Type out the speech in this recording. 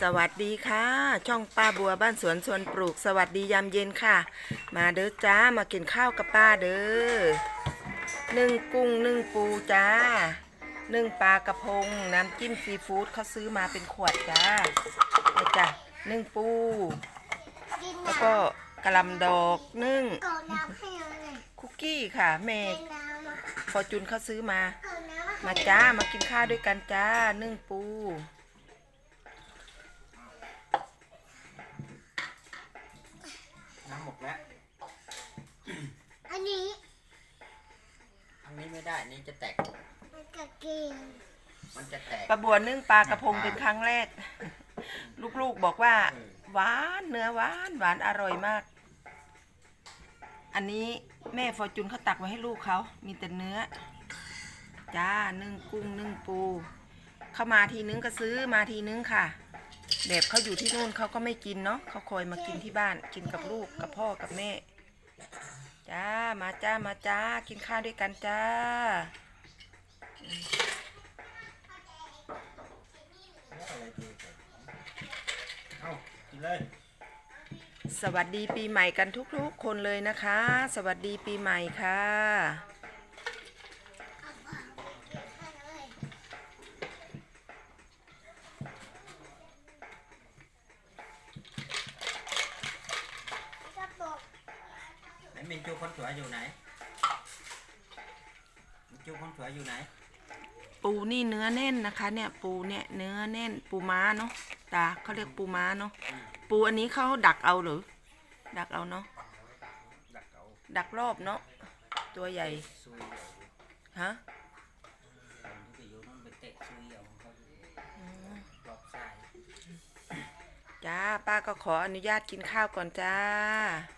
สวัสดีค่ะ ช่องป้าบัวบ้านสวนสวนปลูก สวัสดียามเย็นค่ะ มาเด้อจ้ามากินข้าวกับป้าเด้อนึ่งกุ้งนึ่งปูจ้านึ่งปลากระพง น้ำจิ้มซีฟู้ดเขาซื้อมาเป็นขวดจ้าเอาจ้ะนึ่งปู แล้วก็กระหลำดอกนึ่งคุกกี้ค่ะแม่กินน้ำอะฟอร์จูนเขาซื้อมา มาจ้ามากินข้าวด้วยกันจ้านึ่งปู น้ำหมดแล้ว อันนี้ อั นนี้ไม่ได้ นี่จะแตก มันจะกินมันจะแตกปลาบัวนึ่งปลากระพงเป็นครั้งแรก ลูกๆบอกว่า หวานเนื้อหวานหวานอร่อยมาก อันนี้แม่ฟอร์จูนเขาตักไว้ให้ลูกเขามีแต่เนื้อ จ้านึ่งกุ้งนึ่งปู เข้ามาทีนึงก็ซื้อมาทีนึงค่ะ แบบเขาอยู่ที่นู่นเขาก็ไม่กินเนาะเขาคอยมากินที่บ้านกินกับลูกกับพ่อกับแม่ จ้า มาจ้า มาจ้า กินข้าวด้วยกันจ้าอะไรดีเอากินเลย สวัสดีปีใหม่กันทุกๆคนเลยนะคะ สวัสดีปีใหม่ค่ะ มินจูคนสวยอยู่ไหนมินจูคนสวยอยู่ไหน ปูนี่เนื้อแน่นนะคะ เนี่ยปูเนี่ยเนื้อแน่น ปูม้าเนาะตาเขาเรียกปูม้าเนาะปูอันนี้เขาดักเอาหรือ ดักเอาเนาะดักเอาดักรอบเนาะตัวใหญ่ซุยเอาฮะคนที่ไปอยู่นั่นไปเตะซุยเอาของเขารอบซ้าย จ้าป้าก็ขออนุญาตกินข้าวก่อนจ้าเ